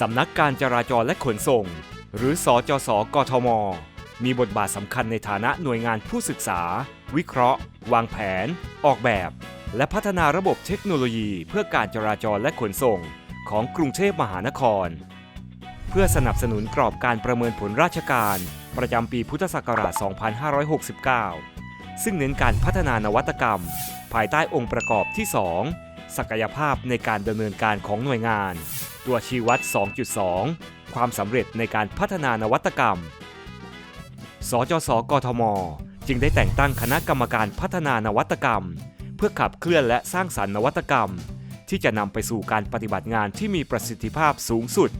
สำนักการจราจรและขนส่ง หรือสจสกทม มีบทบาทสำคัญในฐานะหน่วยงานผู้ศึกษา วิเคราะห์ วางแผน ออกแบบ และพัฒนาระบบเทคโนโลยีเพื่อการจราจรและขนส่ง ของกรุงเทพมหานคร เพื่อสนับสนุนกรอบการประเมินผลราชการ ประจำปีพุทธศักราช 2569 ซึ่งเน้นการพัฒนานวัตกรรม ภายใต้องค์ประกอบที่ 2 ศักยภาพในการดำเนินการของหน่วยงาน ตัวชี้วัด 2.2 ความสำเร็จในการพัฒนานวัตกรรม สจสกทม จึงได้แต่งตั้งคณะกรรมการพัฒนานวัตกรรม เพื่อขับเคลื่อนและสร้างสรรค์นวัตกรรม ที่จะนำไปสู่การปฏิบัติงานที่มีประสิทธิภาพสูงสุด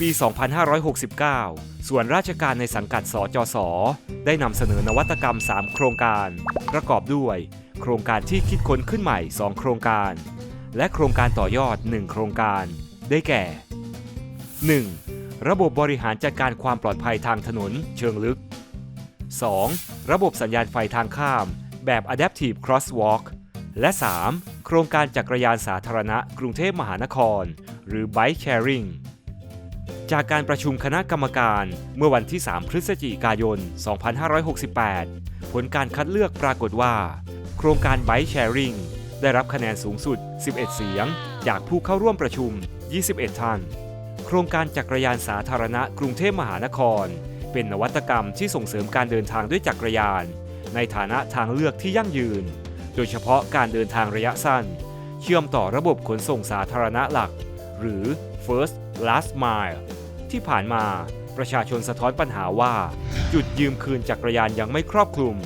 ปี 2569 ส่วนราชการในสังกัดสจส ได้นำเสนอนวัตกรรม 3 โครงการ ประกอบด้วย โครงการที่คิดค้นขึ้นใหม่ 2 โครงการ และโครงการต่อยอด 1 โครงการ ได้แก่ 1. ระบบบริหารจัดการความปลอดภัยทางถนนเชิงลึก 2. ระบบสัญญาณไฟทางข้าม แบบ Adaptive Crosswalk และ 3. โครงการจักรยานสาธารณะกรุงเทพมหานคร หรือ Bike Sharing จากการประชุมคณะกรรมการเมื่อวันที่ 3 พฤศจิกายน 2568 ผลการคัดเลือกปรากฏว่า โครงการ Bike Sharing ได้รับคะแนนสูงสุด 11 เสียง จากผู้เข้าร่วมประชุม 21 ท่าน โครงการจักรยานสาธารณะกรุงเทพมหานคร เป็นนวัตกรรมที่ส่งเสริมการเดินทางด้วยจักรยาน ในฐานะทางเลือกที่ยั่งยืน โดยเฉพาะการเดินทางระยะสั้น เชื่อมต่อระบบขนส่งสาธารณะหลัก หรือ first last mile ที่ผ่านมาประชาชนสะท้อนปัญหาว่า จุดยืมคืนจักรยานยังไม่ครอบคลุม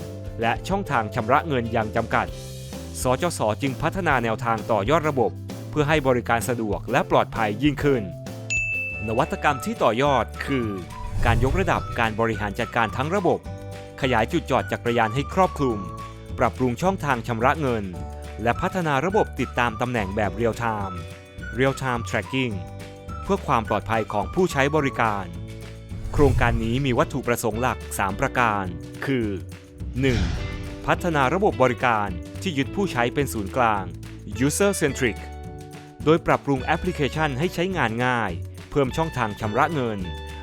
และช่องทางชำระเงินยังจำกัด สจสจึงพัฒนาแนวทางต่อยอดระบบ พื่อให้บริการสะดวกและปลอดภัยยิ่งขึ้น นวัตกรรมที่ต่อยอดคือ การยกระดับการบริหารจัดการทั้งระบบ ขยายจุดจอดจักรยานให้ครอบคลุม ปรับปรุงช่องทางชำระเงิน และพัฒนาระบบติดตามตำแหน่งแบบเรียลไทม์ Real Time Tracking เพื่อความปลอดภัยของผู้ใช้บริการ โครงการนี้มีวัตถุประสงค์หลัก 3 ประการ คือ 1. พัฒนาระบบบริการที่ยึดผู้ใช้เป็นศูนย์กลาง user centric โดยปรับปรุงแอปพลิเคชันให้ใช้งานง่าย เพิ่มช่องทางชำระเงิน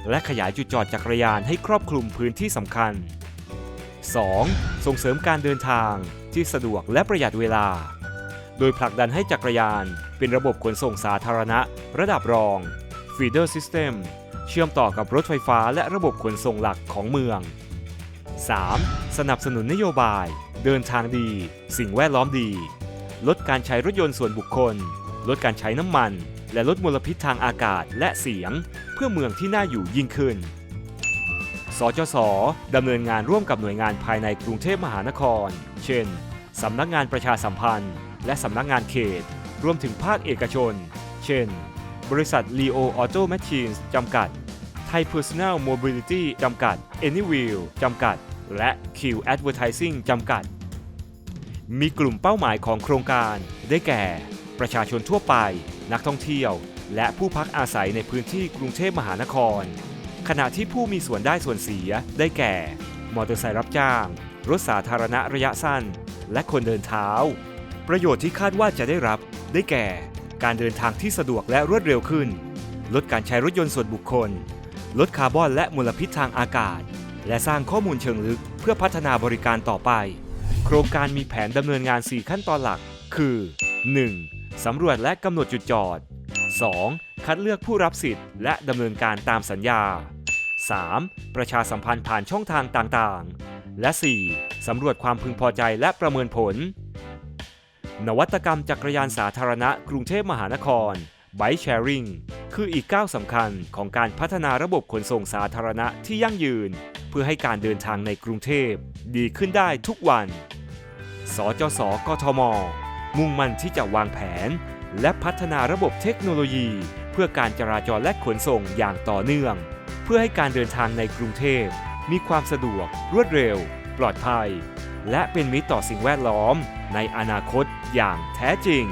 และขยายจุดจอดจักรยานให้ครอบคลุมพื้นที่สำคัญ 2. ส่งเสริมการเดินทางที่สะดวกและประหยัดเวลา โดยผลักดันให้จักรยาน เป็นระบบขนส่งสาธารณะ ระดับรอง feeder system เชื่อมต่อกับรถไฟฟ้าและระบบขนส่งหลักของเมือง 3. สนับสนุนนโยบาย เดินทางดี สิ่งแวดล้อมดี ลดการใช้รถยนต์ส่วนบุคคล ลดการใช้น้ำมัน และลดมลพิษทางอากาศและเสียง เพื่อเมืองที่น่าอยู่ยิ่งขึ้น สจสดำเนินงานร่วมกับหน่วยงานภายในกรุงเทพมหานคร เช่น สำนักงานประชาสัมพันธ์ และสำนักงานเขต รวมถึงภาคเอกชน เช่น บริษัท Leo Auto Machines จำกัด Thai Personal Mobility จำกัด Anywheel จำกัด และ Q Advertising จำกัด มีกลุ่มเป้าหมายของโครงการได้แก่ ประชาชนทั่วไป นักท่องเที่ยว และผู้พักอาศัยในพื้นที่กรุงเทพมหานคร ขณะที่ผู้มีส่วนได้ส่วนเสียได้แก่ มอเตอร์ไซค์รับจ้าง รถสาธารณะระยะสั้น และคนเดินเท้า ประโยชน์ที่คาดว่าจะได้รับ ได้แก่ การเดินทางที่สะดวกและรวดเร็วขึ้น ลดการใช้รถยนต์ส่วนบุคคล ลดคาร์บอนและมลพิษทางอากาศ และสร้างข้อมูลเชิงลึกเพื่อพัฒนาบริการต่อไป โครงการมีแผนดำเนินงาน 4 ขั้นตอนหลัก คือ 1. สำรวจและกำหนดจุดจอด 2. คัดเลือกผู้รับสิทธิ์และดำเนินการตามสัญญา 3. ประชาสัมพันธ์ผ่านช่องทางต่างๆ และ 4. สำรวจความพึงพอใจและประเมินผล นวัตกรรมจักรยานสาธารณะกรุงเทพมหานคร Bike Sharing คืออีกก้าวสำคัญของการพัฒนาระบบขนส่งสาธารณะที่ยั่งยืน เพื่อให้การเดินทางในกรุงเทพ ดีขึ้นได้ทุกวัน สจส กทม มุ่งมั่นที่จะวางแผน และพัฒนาระบบเทคโนโลยี เพื่อการจราจรและขนส่งอย่างต่อเนื่อง เพื่อให้การเดินทางในกรุงเทพ มีความสะดวก รวดเร็ว ปลอดภัย และเป็นมิตรต่อสิ่งแวดล้อม ในอนาคตอย่างแท้จริง